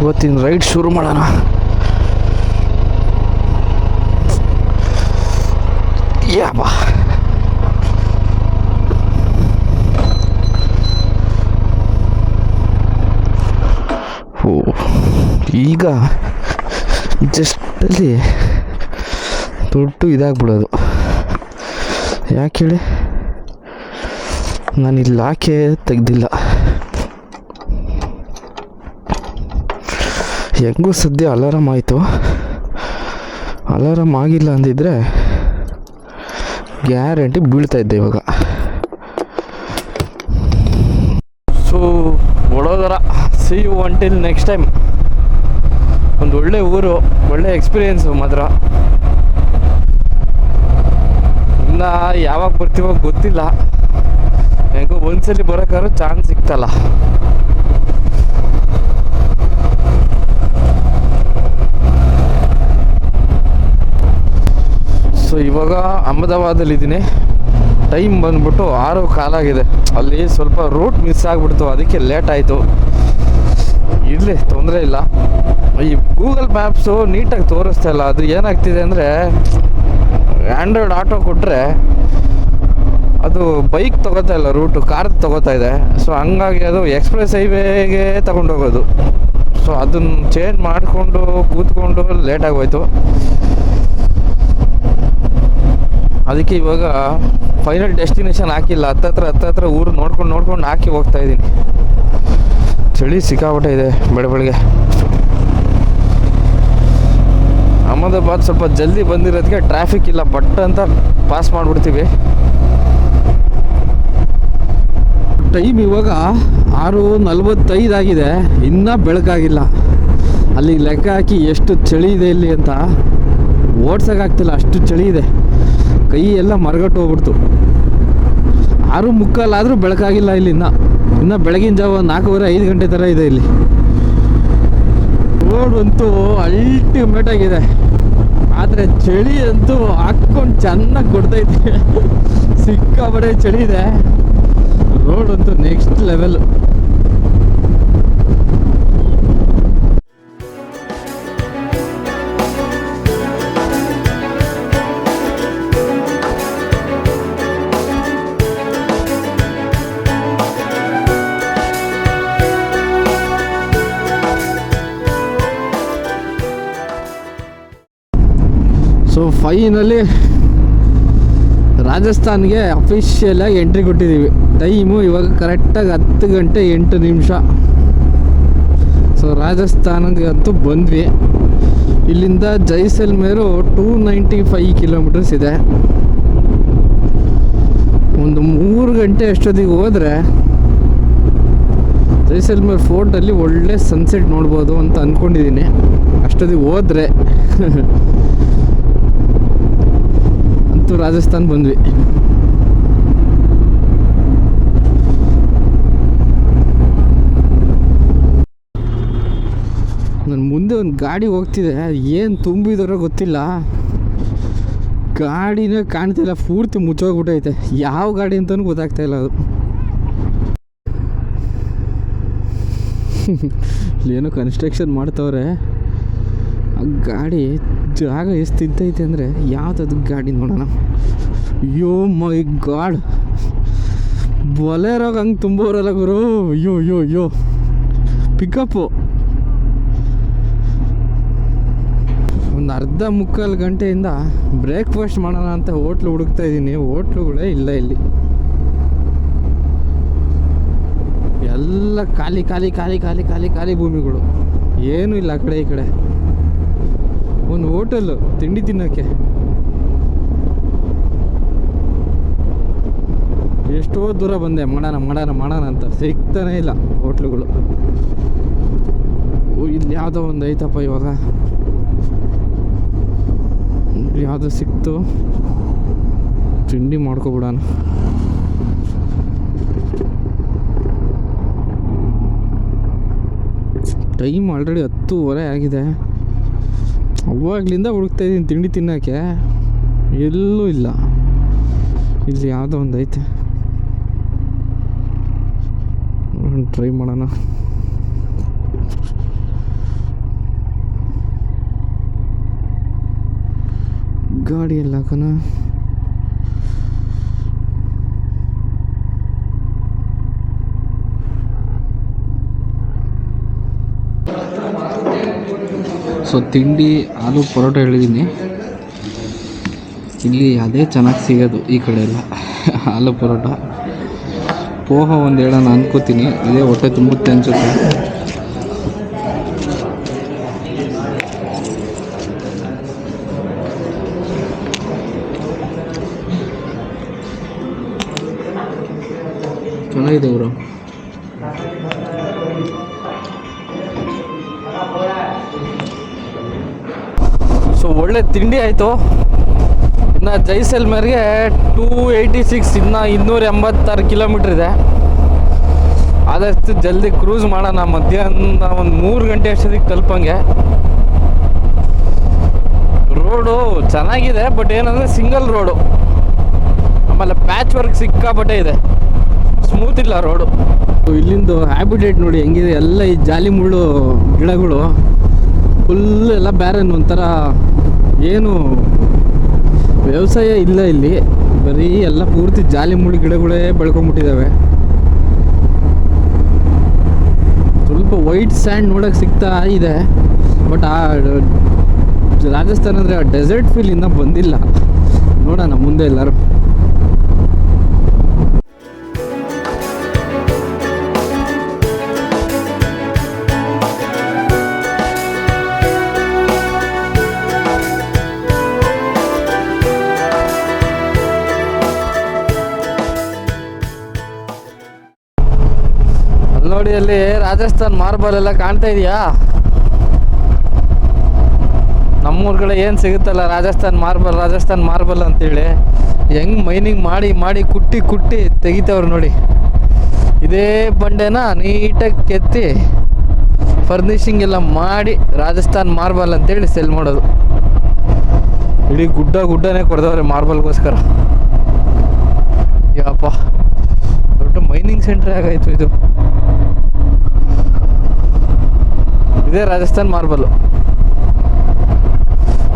ಇವತ್ತಿನ ರೈಡ್ ಶುರು ಮಾಡೋಣ. ಯಾಬಾ ಓ, ಈಗ ಜಸ್ಟಲ್ಲಿ ದೊಡ್ಡ ಇದಾಗ್ಬಿಡೋದು. ಯಾಕೆ ಹೇಳಿ? ನಾನು ಇಲ್ಲಿ ಲಾಕೆ ತೆಗ್ದಿಲ್ಲ. ಹೆಂಗೂ ಸದ್ಯ ಅಲಾರಾಮ್ ಆಯಿತು. ಅಲಾರಾಮ್ ಆಗಿಲ್ಲ ಅಂದಿದ್ರೆ ಗ್ಯಾರಂಟಿ ಬೀಳ್ತಾ ಇದ್ದೆ ಇವಾಗ. So, Vadodara see you until next time ಒಂದು ಒಳ್ಳೆ ಊರು, ಒಳ್ಳೆ ಎಕ್ಸ್ಪೀರಿಯೆನ್ಸು ಮಾತ್ರ ಇನ್ನು ಯಾವಾಗ ಬರ್ತೀವೋ ಗೊತ್ತಿಲ್ಲ. ಹೆಂಗೋ ಒಂದ್ಸಲಿ ಬರೋಕ್ಕಾದ್ರೂ ಚಾನ್ಸ್ ಸಿಕ್ತಲ್ಲ ಸೊ ಇವಾಗ ಅಹಮದಾಬಾದಲ್ಲಿದ್ದೀನಿ ಟೈಮ್ ಬಂದ್ಬಿಟ್ಟು ಆರು ಕಾಲಾಗಿದೆ ಅಲ್ಲಿ ಸ್ವಲ್ಪ ರೂಟ್ ಮಿಸ್ ಆಗಿಬಿಡ್ತು. ಅದಕ್ಕೆ ಲೇಟ್ ಆಯಿತು. ಇರಲಿ, ತೊಂದರೆ ಇಲ್ಲ. ಈ ಗೂಗಲ್ ಮ್ಯಾಪ್ಸು ನೀಟಾಗಿ ತೋರಿಸ್ತಾ ಇಲ್ಲ. ಅದು ಏನಾಗ್ತಿದೆ ಅಂದರೆ ಆ್ಯಂಡ್ರಾಯ್ಡ್ ಆಟೋ ಕೊಟ್ಟರೆ ಅದು ಬೈಕ್ ತೊಗೋತಾ ಇಲ್ಲ ರೂಟು ಕಾರ್ ತೊಗೋತಾ ಇದೆ. ಸೊ ಹಂಗಾಗಿ ಅದು ಎಕ್ಸ್ಪ್ರೆಸ್ ಹೈವೇಗೆ ತೊಗೊಂಡೋಗೋದು. ಸೊ ಅದನ್ನ ಚೇಂಜ್ ಮಾಡಿಕೊಂಡು ಕೂತ್ಕೊಂಡು ಲೇಟ್ ಆಗೋಯ್ತು. ಅದಕ್ಕೆ ಇವಾಗ ಫೈನಲ್ ಡೆಸ್ಟಿನೇಷನ್ ಹಾಕಿಲ್ಲ. ಹತ್ತತ್ರ ಹತ್ತತ್ರ ಊರು ನೋಡ್ಕೊಂಡು ನೋಡ್ಕೊಂಡು ಹಾಕಿ ಹೋಗ್ತಾ ಇದ್ದೀನಿ. ಚಳಿ ಸಿಕ್ಕಾಪಟ್ಟೆ ಇದೆ ಬೆಳ ಬೆಳಗ್ಗೆ ಅಹಮದಾಬಾದ್ ಸ್ವಲ್ಪ ಜಲ್ದಿ ಬಂದಿರೋದಕ್ಕೆ ಟ್ರಾಫಿಕ್ ಇಲ್ಲ ಬಟ್ ಅಂತ ಪಾಸ್ ಮಾಡಿಬಿಡ್ತೀವಿ. ಟೈಮ್ ಇವಾಗ ಆರು ನಲ್ವತ್ತೈದು ಆಗಿದೆ. ಇನ್ನೂ ಬೆಳಕಾಗಿಲ್ಲ. ಅಲ್ಲಿ ಲೆಕ್ಕ ಹಾಕಿ ಎಷ್ಟು ಚಳಿ ಇದೆ ಇಲ್ಲಿ ಅಂತ. ಓಡ್ಸೋಕ್ಕಾಗ್ತಿಲ್ಲ, ಅಷ್ಟು ಚಳಿ ಇದೆ. ಕೈ ಎಲ್ಲ ಮರಗಟ್ಟು ಹೋಗ್ಬಿಡ್ತು. ಆರು ಮುಕ್ಕಾಲಾದರೂ ಬೆಳಕಾಗಿಲ್ಲ ಇಲ್ಲಿ ಇನ್ನ ಇನ್ನು ಬೆಳಗಿನ ಜಾವ ನಾಲ್ಕೂವರೆ, ಐದು ಗಂಟೆ ಥರ ಇದೆ ಇಲ್ಲಿ. ರೋಡ್ ಅಂತೂ ಅಲ್ಟಿಮೇಟ್ ಆಗಿದೆ. ಆದರೆ ಚಳಿ ಅಂತೂ ಹಾಕ್ಕೊಂಡು ಚೆನ್ನಾಗಿ ಕೊಡ್ತೈತೆ. ಸಿಕ್ಕಾಬಡೆ ಚಳಿ ಇದೆ. ರೋಡ್ ಅಂತೂ ನೆಕ್ಸ್ಟ್ ಲೆವೆಲ್ ಸೊ ಫೈನಲಿ ರಾಜಸ್ಥಾನ್ಗೆ ಅಫಿಷಿಯಲಾಗಿ ಎಂಟ್ರಿ ಕೊಟ್ಟಿದ್ದೀವಿ. ಟೈಮು ಇವಾಗ ಕರೆಕ್ಟಾಗಿ ಹತ್ತು ಗಂಟೆ ಎಂಟು ನಿಮಿಷ. ಸೊ ರಾಜಸ್ಥಾನಕ್ಕೆ ಅಂತೂ ಬಂದ್ವಿ. ಇಲ್ಲಿಂದ Jaisalmer two ninety five kilometres ಇದೆ. ಒಂದು ಮೂರು ಗಂಟೆ ಅಷ್ಟೊತ್ತಿಗೆ ಹೋದರೆ ಜೈಸಲ್ಮೇರ್ ಫೋರ್ಟಲ್ಲಿ ಒಳ್ಳೆ ಸನ್ಸೆಟ್ ನೋಡ್ಬೋದು ಅಂತ ಅಂದ್ಕೊಂಡಿದ್ದೀನಿ ಅಷ್ಟೊತ್ತಿಗೆ ಹೋದರೆ ಅಂತೂ ರಾಜಸ್ಥಾನ್ ಬಂದ್ವಿ. ನನ್ನ ಮುಂದೆ ಒಂದು ಗಾಡಿ ಹೋಗ್ತಿದೆ. ಏನು ತುಂಬಿದಾರೋ ಗೊತ್ತಿಲ್ಲ. ಗಾಡಿನೇ ಕಾಣ್ತಿಲ್ಲ ಪೂರ್ತಿ ಮುಚ್ಚೋಗ್ಬಿಟ್ಟೈತೆ. ಯಾವ ಗಾಡಿ ಅಂತಲೂ ಗೊತ್ತಾಗ್ತಾ ಇಲ್ಲ ಅದು. ಏನೋ ಕನ್ಸ್ಟ್ರಕ್ಷನ್ ಮಾಡ್ತವ್ರೆ. ಆ ಗಾಡಿ ಜಾಗ ಎಷ್ಟು ತಿಂತೈತೆ ಅಂದರೆ ಯಾವುದದು ಗಾಡಿ ನೋಡೋಣ. ಅಯ್ಯೋ ಮೈ ಗಾಡ್. ಬೊಲೆರೋಗ ಹಂಗೆ ತುಂಬೋರಲ್ಲ ಗುರು. ಅಯ್ಯೋ ಅಯ್ಯೋ ಅಯ್ಯೋ. ಪಿಕಪ್ಪು. ಒಂದು ಅರ್ಧ ಮುಕ್ಕಾಲು ಗಂಟೆಯಿಂದ ಬ್ರೇಕ್ಫಾಸ್ಟ್ ಮಾಡೋಣ ಅಂತ ಹೋಟ್ಲು ಹುಡುಕ್ತಾ ಇದ್ದೀನಿ. ಹೋಟ್ಲುಗಳೇ ಇಲ್ಲ ಇಲ್ಲಿ. ಎಲ್ಲ ಖಾಲಿ ಖಾಲಿ ಖಾಲಿ ಖಾಲಿ ಖಾಲಿ ಖಾಲಿ ಭೂಮಿಗಳು. ಏನೂ ಇಲ್ಲ ಆ ಕಡೆ ಈ ಕಡೆ. ಒಂದು ಹೋಟೆಲ್ಲು ತಿಂಡಿ ತಿನ್ನೋಕ್ಕೆ. ಎಷ್ಟೋ ದೂರ ಬಂದೆ, ಮಾಡೋಣ ಮಾಡೋಣ ಮಾಡೋಣ ಅಂತ. ಸಿಗ್ತಾನೆ ಇಲ್ಲ ಹೋಟ್ಲುಗಳು. ಇಲ್ಲಿ ಯಾವುದೋ ಒಂದು ಐತಪ್ಪ ಇವಾಗ. ಯಾವುದೋ ಸಿಕ್ತು. ತಿಂಡಿ ಮಾಡ್ಕೊಬಿಡೋಣ. ಟೈಮ್ ಆಲ್ರೆಡಿ ಹತ್ತೂವರೆ ಆಗಿದೆ. ಅವಾಗ್ಲಿಂದ ಹುಡುಕ್ತಾಯಿದ್ದೀನಿ ತಿಂಡಿ ತಿನ್ನೋಕ್ಕೆ ಎಲ್ಲೂ ಇಲ್ಲ. ಇಲ್ಲಿ ಯಾವುದೋ ಒಂದು ಐತೆ. ಟ್ರೈ ಮಾಡೋಣ. ಗಾಡಿ ಎಲ್ಲ ಹಾಕೋಣ? ಸೊ ತಿಂಡಿ ಆಲೂ ಪರೋಟ ಹೇಳಿದ್ದೀನಿ ಇಲ್ಲಿ ಅದೇ ಚೆನ್ನಾಗಿ ಸಿಗೋದು ಈ ಕಡೆ ಎಲ್ಲ. ಆಲೂ ಪರೋಟ. ಪೋಹ ಒಂದು ಹೇಳೋಣ ಅನ್ಕೋತೀನಿ. ಇದೇ ಹೊಟ್ಟೆ ತುಂಬುತ್ತೆ ಅನ್ಸುತ್ತೆ. ಚೆನ್ನಾಗಿದೆ ಅವರು ಒಳ್ಳೆ ತಿಂಡಿ ಆಯಿತು. ಇನ್ನು ಜೈಸಲ್ಮೇರ್ಗೆ ಟೂ ಏಯ್ಟಿ ಸಿಕ್ಸ್ ಇನ್ನು ಇನ್ನೂರ ಎಂಬತ್ತಾರು ಕಿಲೋಮೀಟ್ರ್ ಇದೆ. ಆದಷ್ಟು ಜಲ್ದಿ ಕ್ರೂಸ್ ಮಾಡೋಣ. ಮಧ್ಯಾಹ್ನ ಒಂದು ಮೂರು ಗಂಟೆ ಅಷ್ಟೊತ್ತಿಗೆ ತಲುಪಂಗೆ. ರೋಡು ಚೆನ್ನಾಗಿದೆ ಬಟ್ ಏನಂದರೆ ಸಿಂಗಲ್ ರೋಡು ಆಮೇಲೆ ಪ್ಯಾಚ್ ವರ್ಕ್ ಸಿಕ್ಕಾಪಟ್ಟೆ ಇದೆ. ಸ್ಮೂತ್ ಇಲ್ಲ ರೋಡು ಇಲ್ಲಿಂದು ಹ್ಯಾಬಿಟೇಟ್ ನೋಡಿ, ಹೆಂಗಿದೆ? ಎಲ್ಲ ಈ ಜಾಲಿ ಮುಳ್ಳು ಗಿಡಗಳು. ಫುಲ್ ಎಲ್ಲ ಬೇರೆ ಒಂಥರ ಏನು ವ್ಯವಸಾಯ ಇಲ್ಲ ಇಲ್ಲಿ. ಬರೀ ಎಲ್ಲ ಪೂರ್ತಿ ಜಾಲಿ ಮುಳ್ಳು ಗಿಡಗಳೇ ಬೆಳ್ಕೊಂಬಿಟ್ಟಿದ್ದಾವೆ ಸ್ವಲ್ಪ ವೈಟ್ ಸ್ಯಾಂಡ್ ನೋಡೋಕೆ ಸಿಗ್ತಾ ಇದೆ. ಬಟ್ ಆ ರಾಜಸ್ಥಾನ ಅಂದರೆ ಆ ಡೆಸರ್ಟ್ ಫೀಲ್ ಇನ್ನೂ ಬಂದಿಲ್ಲ. ನೋಡೋಣ ಮುಂದೆ ಎಲ್ಲರೂ. ಅಲ್ಲಿ ರಾಜಸ್ಥಾನ್ ಮಾರ್ಬಲ್ ಎಲ್ಲ ಕಾಣ್ತಾ ಇದೆಯಾ? ನಮ್ಮೂರ್ ಕಡೆ ಏನು ಸಿಗುತ್ತಲ್ಲ ರಾಜಸ್ಥಾನ್ ಮಾರ್ಬಲ್ ರಾಜಸ್ಥಾನ್ ಮಾರ್ಬಲ್ ಅಂತೇಳಿ. ಹೆಂಗ್ ಮೈನಿಂಗ್ ಮಾಡಿ ಮಾಡಿ, ಕುಟ್ಟಿ ಕುಟ್ಟಿ ತೆಗಿತವ್ರು ನೋಡಿ. ಇದೇ ಬಂಡೆನ ನೀಟಾಗಿ ಕೆತ್ತಿ ಫರ್ನಿಷಿಂಗ್ ಎಲ್ಲ ಮಾಡಿ ರಾಜಸ್ಥಾನ್ ಮಾರ್ಬಲ್ ಅಂತೇಳಿ ಸೆಲ್ ಮಾಡೋದು. ಇಡೀ ಗುಡ್ಡ ಗುಡ್ಡನೇ ಕೊಡ್ದವ್ರೆ ಮಾರ್ಬಲ್ಗೋಸ್ಕರ. ಯಪ್ಪ, ದೊಡ್ಡ ಮೈನಿಂಗ್ ಸೆಂಟ್ರ್ ಆಗಾಯ್ತು ಇದು. ಇದೇ ರಾಜಸ್ಥಾನ್ ಮಾರ್ಬಲ್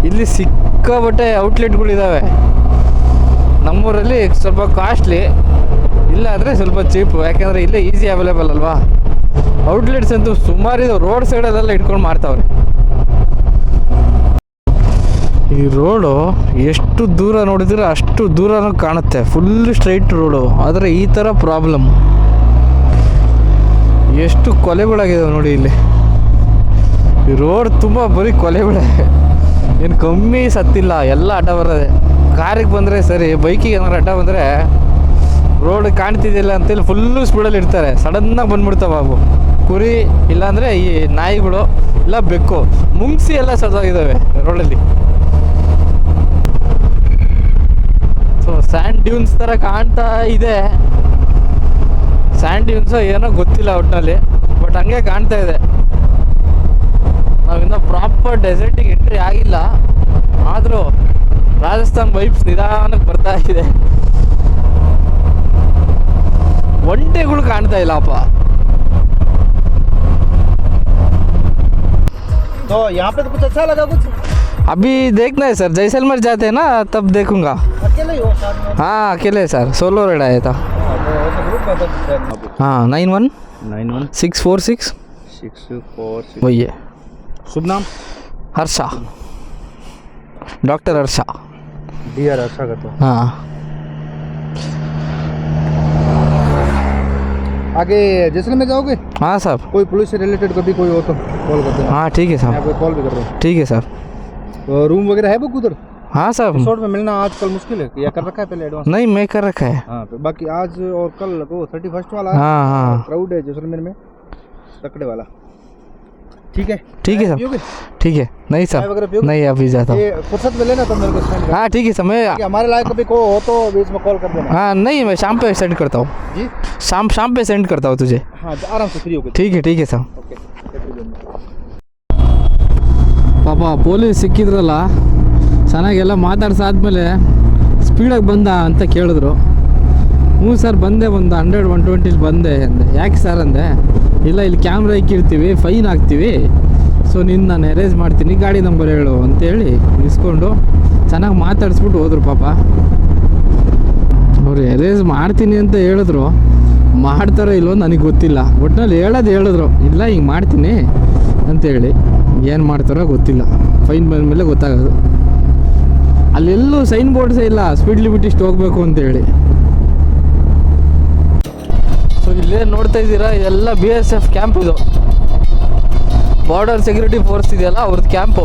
ಇಲ್ಲಿ ಸಿಕ್ಕಾಬಟ್ಟೆ ಔಟ್ಲೆಟ್ಗಳಿದ್ದಾವೆ ನಮ್ಮೂರಲ್ಲಿ ಸ್ವಲ್ಪ ಕಾಸ್ಟ್ಲಿ ಇಲ್ಲ ಅಂದರೆ ಸ್ವಲ್ಪ ಚೀಪ್ ಯಾಕೆಂದರೆ ಇಲ್ಲೇ ಈಸಿ ಅವೈಲೇಬಲ್ ಅಲ್ವಾ? ಔಟ್ಲೆಟ್ಸ್ ಅಂತೂ ಸುಮಾರು ಇದು ರೋಡ್ ಸೈಡಲ್ಲೆಲ್ಲ ಇಟ್ಕೊಂಡು ಮಾಡ್ತಾವ್ರೆ ಈ ರೋಡು ಎಷ್ಟು ದೂರ ನೋಡಿದ್ರೆ ಅಷ್ಟು ದೂರನೂ ಕಾಣುತ್ತೆ. ಫುಲ್ ಸ್ಟ್ರೈಟ್ ರೋಡು ಆದರೆ ಈ ಥರ ಪ್ರಾಬ್ಲಮ್ ಎಷ್ಟು ಕೊಲೆಗಳಾಗಿದಾವೆ ನೋಡಿ ಇಲ್ಲಿ. ಈ ರೋಡ್ ತುಂಬ ಬರೀ ಕೊಲೆಗಳೇ. ಏನು ಕಮ್ಮಿ ಸತ್ತಿಲ್ಲ, ಎಲ್ಲ ಅಡ್ಡ ಬರೋದೆ ಕಾರಿಗೆ ಬಂದರೆ ಸರಿ, ಬೈಕಿಗೆ ಏನಾದ್ರು ಅಡ್ಡ ಬಂದರೆ ರೋಡ್ ಕಾಣ್ತಿದ್ದಿಲ್ಲ ಅಂತೇಳಿ ಫುಲ್ಲು ಸ್ಪೀಡಲ್ಲಿ ಇಡ್ತಾರೆ. ಸಡನ್ನಾಗಿ ಬಂದ್ಬಿಡ್ತಾವೆ ಅವು ಕುರಿ, ಇಲ್ಲಾಂದರೆ ಈ ನಾಯಿಗಳು, ಇಲ್ಲ ಬೆಕ್ಕು, ಮುಂಗ್ಸಿ ಎಲ್ಲ ಸತ್ತೋಗಿದ್ದಾವೆ ರೋಡಲ್ಲಿ. ಸೊ ಸ್ಯಾಂಡ್ ಡ್ಯೂನ್ಸ್ ಥರ ಕಾಣ್ತಾ ಇದೆ. ಸ್ಯಾಂಡ್ ಡ್ಯೂನ್ಸ್ ಏನೋ ಗೊತ್ತಿಲ್ಲ ಒಟ್ಟಿನಲ್ಲಿ ಬಟ್ ಹಂಗೆ ಕಾಣ್ತಾ ಇದೆ. ನಾವಿನ್ನ ಪ್ರಾಪರ್ ಡೆಸರ್ಟಿಗೆ ಎಂಟ್ರಿ ಆಗಿಲ್ಲ ಆದರೂ ರಾಜಸ್ಥಾನ್ ವೈಬ್ಸ್ ನಿಧಾನಕ್ಕೆ ಬರ್ತಾ ಇದೆ ಒಂಟೆಗಳು ಕಾಣ್ತಾ ಇಲ್ಲಪ್ಪ तो यहाँ पे तो कुछ अच्छा लगा कुछ अभी देखना है सर जैसलमेर जाते हैं ना तब देखूंगा अकेले ही हो साथ में हाँ अकेले सर सोलो रेड आया था ऐसे ग्रुप में तो हाँ nine one nine one six four six six four वही है शुभ नाम? Harsha. Doctor Harsha. D R अच्छा करते हाँ। आगे जैसलमेर जाओगे? हाँ साहब कोई पुलिस से रिलेटेड कभी कोई हो तो कॉल कर देना। हाँ ठीक है यहाँ साहब कॉल भी कर रहे हो। ठीक है सर। तो रूम वगैरह है बुक उधर? हाँ साहब रिसोर्ट में मिलना आजकल मुश्किल है या कर रखा है पहले एडवांस नहीं मैं कर रखा है। हाँ तो बाकी आज और कल वो थर्टी फ़र्स्ट वाला हाँ। हाँ क्राउड है जैसलमेर में तकड़े वाला। ठीक है ठीक है चाय साहब पियोगे? ठीक है नहीं चाय वगैरह साहब पियोगे? नहीं अभी जाता हूँ ये फुर्सत में लेना तो मेरे को send कर हाँ ठीक है सर मैं कि हमारे लायक कभी को हो तो बीच में कॉल कर देना हाँ नहीं मैं शाम पे सेंड करता हूँ जी शाम शाम पे सेंड करता हूँ तुझे हाँ आराम से फ्री होकर ठीक है ठीक है सर ओके ಪಾಪ ಪೊಲೀಸ್ ಸಿಕ್ಕಿದ್ರಲ್ಲ ಚೆನ್ನಾಗೆಲ್ಲ ಮಾತಾಡ್ಸಾದ್ಮೇಲೆ ಸ್ಪೀಡಾಗಿ ಬಂದ ಅಂತ ಕೇಳಿದ್ರು ಹ್ಞೂ ಸರ್, ಬಂದೆ ಒಂದು ಹಂಡ್ರೆಡ್ ಒನ್ ಟ್ವೆಂಟಿಲಿ ಬಂದೆ ಅಂದೆ. ಯಾಕೆ ಸರ್ ಅಂದೆ? ಇಲ್ಲ, ಇಲ್ಲಿ ಕ್ಯಾಮ್ರಾ ಇಕ್ಕಿರ್ತೀವಿ ಫೈನ್ ಹಾಕ್ತೀವಿ ಸೊ ನಿನ್ನ ನಾನು ಅರೇಂಜ್ ಮಾಡ್ತೀನಿ, ಗಾಡಿ ನಂಬರ್ ಹೇಳು ಅಂತೇಳಿ ಇಸ್ಕೊಂಡು ಚೆನ್ನಾಗಿ ಮಾತಾಡಿಸ್ಬಿಟ್ಟು ಹೋದ್ರು ಪಾಪ. ಅವ್ರು ಎರೇಜ್ ಮಾಡ್ತೀನಿ ಅಂತ ಹೇಳಿದ್ರು. ಮಾಡ್ತಾರೋ ಇಲ್ವೋ ನನಗೆ ಗೊತ್ತಿಲ್ಲ. ಒಟ್ನಲ್ಲಿ ಹೇಳೋದು ಹೇಳಿದ್ರು. ಇಲ್ಲ, ಹಿಂಗೆ ಮಾಡ್ತೀನಿ ಅಂತೇಳಿ. ಏನು ಮಾಡ್ತಾರೋ ಗೊತ್ತಿಲ್ಲ. ಫೈನ್ ಬಂದಮೇಲೆ ಗೊತ್ತಾಗೋದು. ಅಲ್ಲೆಲ್ಲೂ ಸೈನ್ ಬೋರ್ಡ್ಸೇ ಇಲ್ಲ. ಸ್ಪೀಡ್ ಲಿಮಿಟ್ ಇಷ್ಟು ಹೋಗಬೇಕು ಅಂತೇಳಿ. ಇಲ್ಲೇ ನೋಡ್ತಾ ಇದ್ದೀರಾ? ಎಲ್ಲ ಬಿ ಎಸ್ ಎಫ್ ಕ್ಯಾಂಪ್ ಇದು. ಬಾರ್ಡರ್ ಸೆಕ್ಯೂರಿಟಿ ಫೋರ್ಸ್ ಇದೆಯಲ್ಲ ಅವ್ರದ್ದು ಕ್ಯಾಂಪು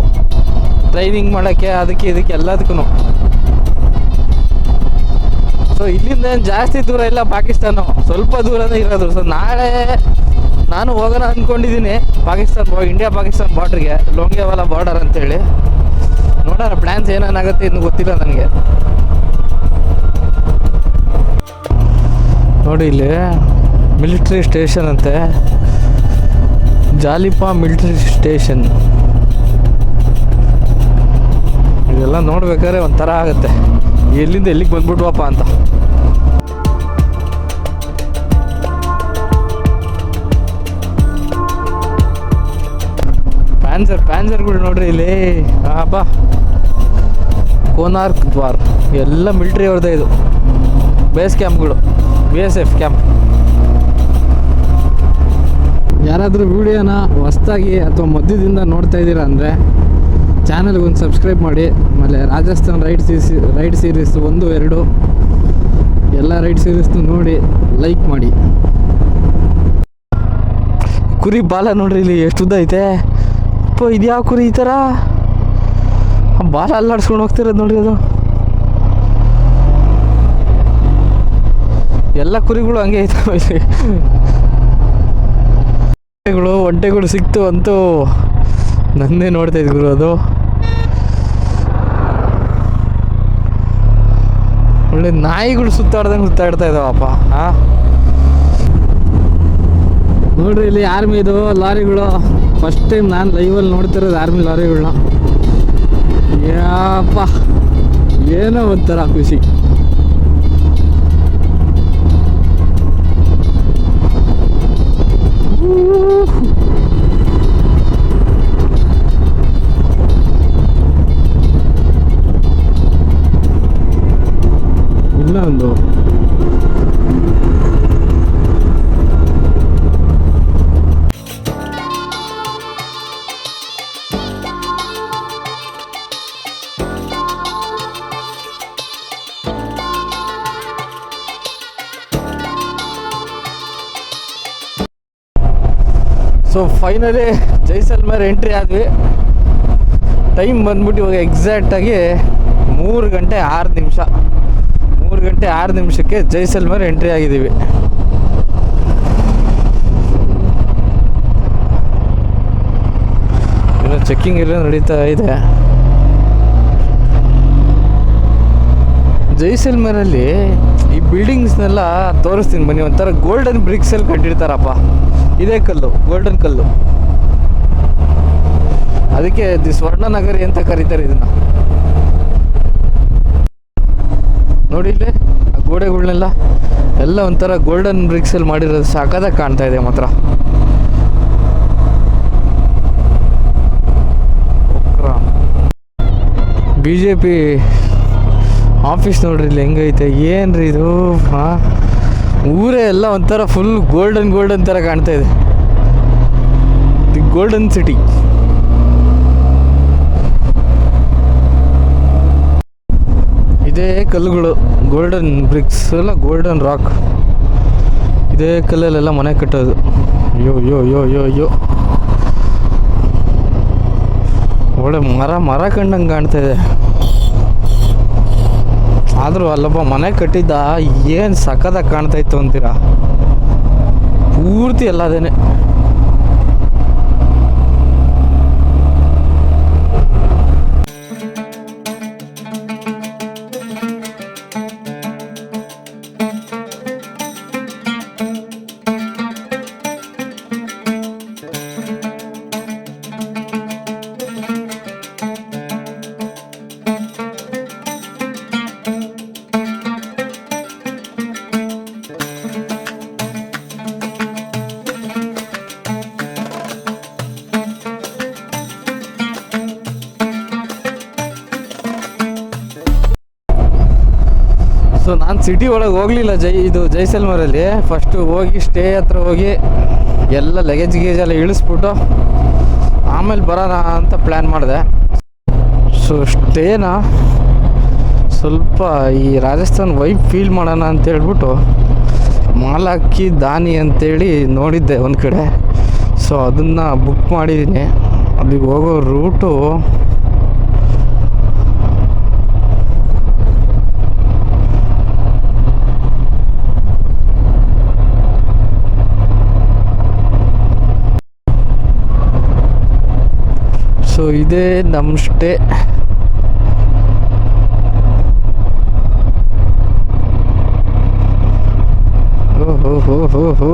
ಟ್ರೈನಿಂಗ್ ಮಾಡೋಕ್ಕೆ, ಅದಕ್ಕೆ ಇದಕ್ಕೆ ಎಲ್ಲದಕ್ಕೂ ಸೊ ಇಲ್ಲಿಂದ ಏನು ಜಾಸ್ತಿ ದೂರ ಇಲ್ಲ ಪಾಕಿಸ್ತಾನ. ಸ್ವಲ್ಪ ದೂರನೇ ಇರೋದು. ಸೊ ನಾಳೆ ನಾನು ಹೋಗೋಣ ಅಂದ್ಕೊಂಡಿದ್ದೀನಿ ಪಾಕಿಸ್ತಾನ ಇಂಡಿಯಾ ಪಾಕಿಸ್ತಾನ ಬಾರ್ಡ್ರಿಗೆ ಲೋಂಗೇವಾಲ ಬಾರ್ಡರ್ ಅಂತೇಳಿ. ನೋಡೋಣ ಪ್ಲ್ಯಾನ್ಸ್ ಏನೇನಾಗುತ್ತೆ ಇನ್ನು ಗೊತ್ತಿಲ್ಲ ನನಗೆ. ನೋಡಿ ಇಲ್ಲಿ. ಮಿಲಿಟ್ರಿ ಸ್ಟೇಷನ್ ಅಂತೆ. Jalipa military station. ಇದೆಲ್ಲ ನೋಡ್ಬೇಕಾದ್ರೆ ಒಂಥರ ಆಗುತ್ತೆ. ಎಲ್ಲಿಂದ ಎಲ್ಲಿಗೆ ಬಂದ್ಬಿಟ್ವಪ್ಪ ಅಂತ. ಪ್ಯಾನ್ಸರ್ ಪ್ಯಾನ್ಸರ್ಗಳು ನೋಡ್ರಿ ಇಲ್ಲಿ. ಬಾ. ಕೋನಾರ್ಕ್ ದ್ವಾರ. ಎಲ್ಲ ಮಿಲ್ಟ್ರಿ ಅವ್ರದ್ದೇ ಇದು. ಬೇಸ್ ಕ್ಯಾಂಪ್ಗಳು ಬಿ ಎಸ್ ಎಫ್ ಕ್ಯಾಂಪ್ ಯಾರಾದರೂ ವಿಡಿಯೋನ ಹೊಸ್ದಾಗಿ ಅಥವಾ ಮಧ್ಯದಿಂದ ನೋಡ್ತಾ ಇದ್ದೀರಾ ಅಂದರೆ ಚಾನಲ್ಗೆ ಒಂದು ಸಬ್ಸ್ಕ್ರೈಬ್ ಮಾಡಿ, ಆಮೇಲೆ Rajasthan ride series ride series ಒಂದು, ಎರಡು, ಎಲ್ಲ ರೈಡ್ ಸೀರೀಸ್ನು ನೋಡಿ ಲೈಕ್ ಮಾಡಿ. ಕುರಿ ಬಾಲ ನೋಡ್ರಿ ಇಲ್ಲಿ ಎಷ್ಟು ಉದ್ದ ಐತೆ. ಅಪ್ಪ ಇದ್ಯಾವ ಕುರಿ ಈ ಥರ ಬಾಲ ಅಲ್ಲಾಡ್ಸ್ಕೊಂಡು ಹೋಗ್ತಿರೋದು ನೋಡ್ರಿ ಅದು. ಎಲ್ಲ ಕುರಿಗಳು ಹಂಗೆ ಐತೆ ಒಂಟೆಗಳು ಒಂಟೆಗಳು ಸಿಕ್ತು ಅಂತೂ ನನ್ನೇ ನೋಡ್ತಾ ಗುರು ಅದು. ಒಳ್ಳೆ ನಾಯಿಗಳು ಸುತ್ತಾಡ್ದಂಗೆ ಸುತ್ತಾಡ್ತಾ ಇದಾವಪ್ಪ ಹಾ ನೋಡ್ರಿ ಇಲ್ಲಿ ಆರ್ಮಿ ಇದು, ಲಾರಿಗಳು. ಫಸ್ಟ್ ಟೈಮ್ ನಾನು ಲೈವಲ್ಲಿ ನೋಡ್ತಿರೋದು ಆರ್ಮಿ ಲಾರಿಗಳನ್ನ. ಏನೋ ಒಂಥರ ಖುಷಿ. ಫೈನಲಿ ಜೈಸಲ್ಮೇರ್ ಎಂಟ್ರಿ ಆದ್ವಿ. ಟೈಮ್ ಬಂದ್ಬಿಟ್ಟು ಇವಾಗ ಎಕ್ಸಾಕ್ಟಾಗಿ ಮೂರು ಗಂಟೆ ಆರು ನಿಮಿಷ. ಮೂರು ಗಂಟೆ ಆರು ನಿಮಿಷಕ್ಕೆ ಜೈಸಲ್ಮೇರ್ ಎಂಟ್ರಿ ಆಗಿದ್ದೀವಿ. ಇನ್ನು ಚೆಕ್ಕಿಂಗ್ ಎಲ್ಲ ನಡೀತಾ ಇದೆ. ಜೈಸಲ್ಮೇರಲ್ಲಿ ಈ ಬಿಲ್ಡಿಂಗ್ಸ್ನೆಲ್ಲ ತೋರಿಸ್ತೀನಿ ಬನ್ನಿ, ಒಂಥರ ಗೋಲ್ಡನ್ ಬ್ರಿಕ್ಸಲ್ಲಿ ಕಟ್ಟಿರ್ತಾರಪ್ಪ. ಇದೇ ಕಲ್ಲು ಗೋಲ್ಡನ್ ಕಲ್ಲು. ಅದಕ್ಕೆ ದಿ ಸ್ವರ್ಣ ನಗರಿ ಅಂತ ಕರೀತಾರೆ ಇದನ್ನ. ನೋಡಿ ಇಲ್ಲಿ, ಆ ಗೋಡೆಗಳನ್ನೆಲ್ಲ ಎಲ್ಲ ಒಂಥರ ಗೋಲ್ಡನ್ ಬ್ರಿಕ್ಸಲ್ಲಿ ಮಾಡಿರೋದು ಸಾಕಾದಾಗ ಕಾಣ್ತಾ ಇದೆ ಮಾತ್ರ. ಬಿ ಜೆ ಪಿ ಆಫೀಸ್ ನೋಡ್ರಿ ಇಲ್ಲಿ ಹೆಂಗೈತೆ, ಏನ್ರಿ ಇದು, ಹಾಂ? ಊರೇ ಎಲ್ಲ ಒಂಥರ ಫುಲ್ ಗೋಲ್ಡನ್ ಗೋಲ್ಡನ್ ಥರ ಕಾಣ್ತಾ ಇದೆ. ದಿ ಗೋಲ್ಡನ್ ಸಿಟಿ ಇದೇ ಕಲ್ಲುಗಳು ಗೋಲ್ಡನ್ ಬ್ರಿಕ್ಸ್ ಎಲ್ಲ ಗೋಲ್ಡನ್ ರಾಕ್ ಇದೇ ಕಲ್ಲಲ್ಲೆಲ್ಲ ಮನೆ ಕಟ್ಟೋದು. ಅಯ್ಯೋ ಅಯ್ಯೋ ಅಯ್ಯೋ ಅಯ್ಯೋ ಅಯ್ಯೋ. ಒಳ್ಳೆ ಮರ ಮರ ಕಂಡಂಗೆ ಕಾಣ್ತಾ ಇದೆ. ಆದರೂ ಅಲ್ಲೊಬ್ಬ ಮನೆ ಕಟ್ಟಿದ್ದ ಏನು ಸಖತ್ತಾಗಿ ಕಾಣ್ತಾ ಇತ್ತು ಅಂತೀರಾ? ಪೂರ್ತಿ ಎಲ್ಲ ಸಿಟಿ ಒಳಗೆ ಹೋಗಲಿಲ್ಲ ಜೈ ಇದು ಜೈಸಲ್ಮರಲ್ಲಿ. ಫಸ್ಟು ಹೋಗಿ ಸ್ಟೇ ಹತ್ರ ಹೋಗಿ ಎಲ್ಲ ಲಗೇಜ್ ಗೇಜ್ ಎಲ್ಲ ಇಳಿಸ್ಬಿಟ್ಟು ಆಮೇಲೆ ಬರೋಣ ಅಂತ ಪ್ಲ್ಯಾನ್ ಮಾಡಿದೆ. ಸೊ ಸ್ಟೇನ ಸ್ವಲ್ಪ ಈ ರಾಜಸ್ಥಾನ್ ವೈಬ್ ಫೀಲ್ ಮಾಡೋಣ ಅಂತ ಹೇಳ್ಬಿಟ್ಟು ಮಾಲಾಕಿ ದಾನಿ ಅಂತೇಳಿ ನೋಡಿದ್ದೆ ಒಂದು ಕಡೆ. ಸೊ ಅದನ್ನು ಬುಕ್ ಮಾಡಿದ್ದೀನಿ ಅಲ್ಲಿಗೆ ಹೋಗೋ ರೂಟು ಸೊ ಇದೇ ನಮ್ಮ ಸ್ಟೇ ಓಹೋ ಹೋ ಹೋ ಹೋ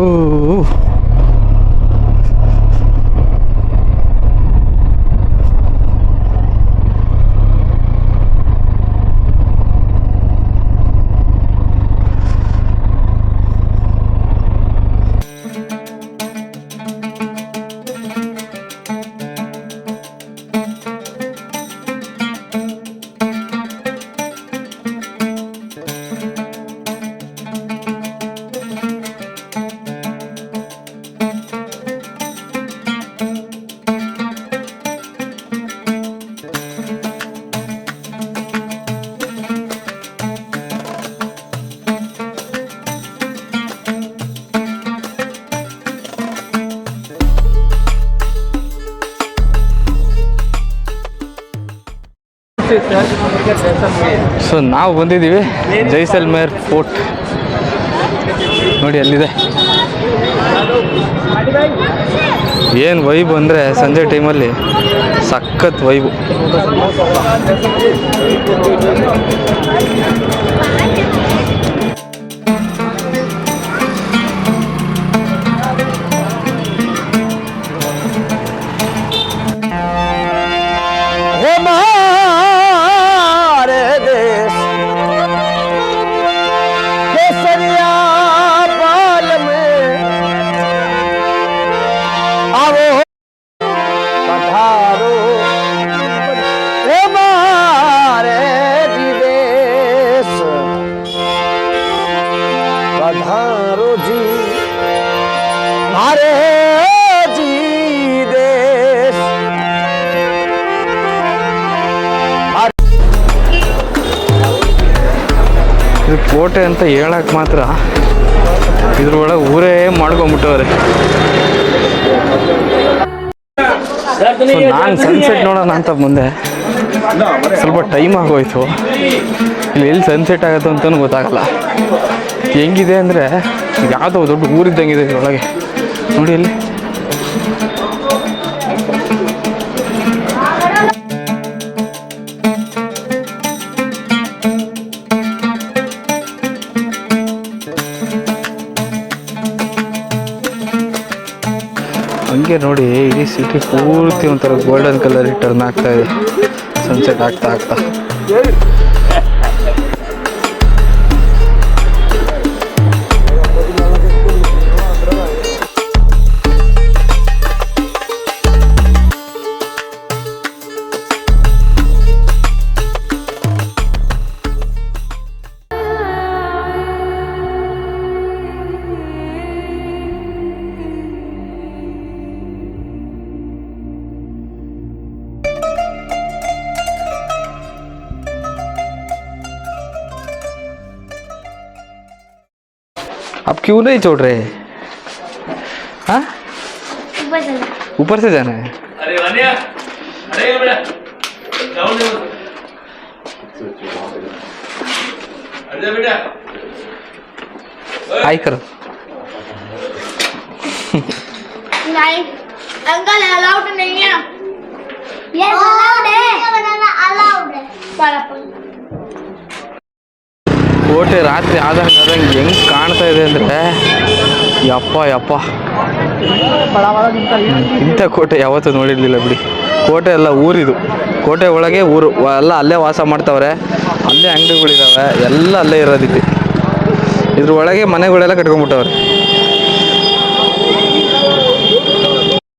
ಸೊ ನಾವು ಬಂದಿದ್ದೀವಿ ಜೈಸಲ್ಮೇರ್ ಫೋರ್ಟ್. ನೋಡಿ ಅಲ್ಲಿದೆ. ಏನು ವೈಬ್ ಅಂದರೆ ಸಂಜೆ ಟೈಮಲ್ಲಿ ಸಖತ್ ವೈಬು. ಕೋಟೆ ಅಂತ ಹೇಳಕ್ ಮಾತ್ರ ಇದ್ರೊಳಗೆ ಊರೇ ಮಾಡ್ಕೊಂಬಿಟ್ಟವ್ರೆ. ನಾನು ಸನ್ಸೆಟ್ ನೋಡೋಣ ಅಂತ ಮುಂದೆ. ಸ್ವಲ್ಪ ಟೈಮ್ ಆಗೋಯ್ತು. ಇಲ್ಲಿ ಎಲ್ಲಿ ಸನ್ಸೆಟ್ ಆಗುತ್ತೆ ಅಂತಲೂ ಗೊತ್ತಾಗಲ್ಲ. ಹೆಂಗಿದೆ ಅಂದರೆ, ಯಾವುದೋ ದೊಡ್ಡ ಊರಿದ್ದಂಗಿದೆ ಇದ್ರೊಳಗೆ. ನೋಡಿ ಇಲ್ಲಿ ಸಿಟಿ ಪೂರ್ತಿ ಒಂಥರ ಗೋಲ್ಡನ್ ಕಲರ್ ಟರ್ನ್ ಆಗ್ತಾ ಇದೆ. ಸನ್ಸೆಟ್ ಆಗ್ತಾ ಆಗ್ತಾ. क्यों नहीं छोड़ रहे? हाँ? ऊपर से। जाना है। अरे अरे बेटा जाओ ले। अरे बेटा। हाई करो। नहीं अंकल अलाउड नहीं है। ये अलाउड है। बनाना अलाउड है। पर ಕೋಟೆ ರಾತ್ರಿ ಆದಂಗೆ ಆದಂಗೆ ಹೆಂಗೆ ಕಾಣ್ತಾ ಇದೆ ಅಂದ್ರೆ, ಯಪ್ಪ ಯಪ್ಪ. ಇಂಥ ಕೋಟೆ ಯಾವತ್ತೂ ನೋಡಿರಲಿಲ್ಲ ಬಿಡಿ. ಕೋಟೆ ಎಲ್ಲ ಊರಿದು. ಕೋಟೆ ಒಳಗೆ ಊರು. ಎಲ್ಲ ಅಲ್ಲೇ ವಾಸ ಮಾಡ್ತಾವ್ರೆ. ಅಲ್ಲೇ ಅಂಗಡಿಗಳಿದಾವೆ. ಎಲ್ಲ ಅಲ್ಲೇ ಇರೋದಿತ್ತು ಇದ್ರ ಒಳಗೆ ಮನೆಗಳೆಲ್ಲ ಕಟ್ಕೊಂಡ್ಬಿಟ್ಟವ್ರೆ.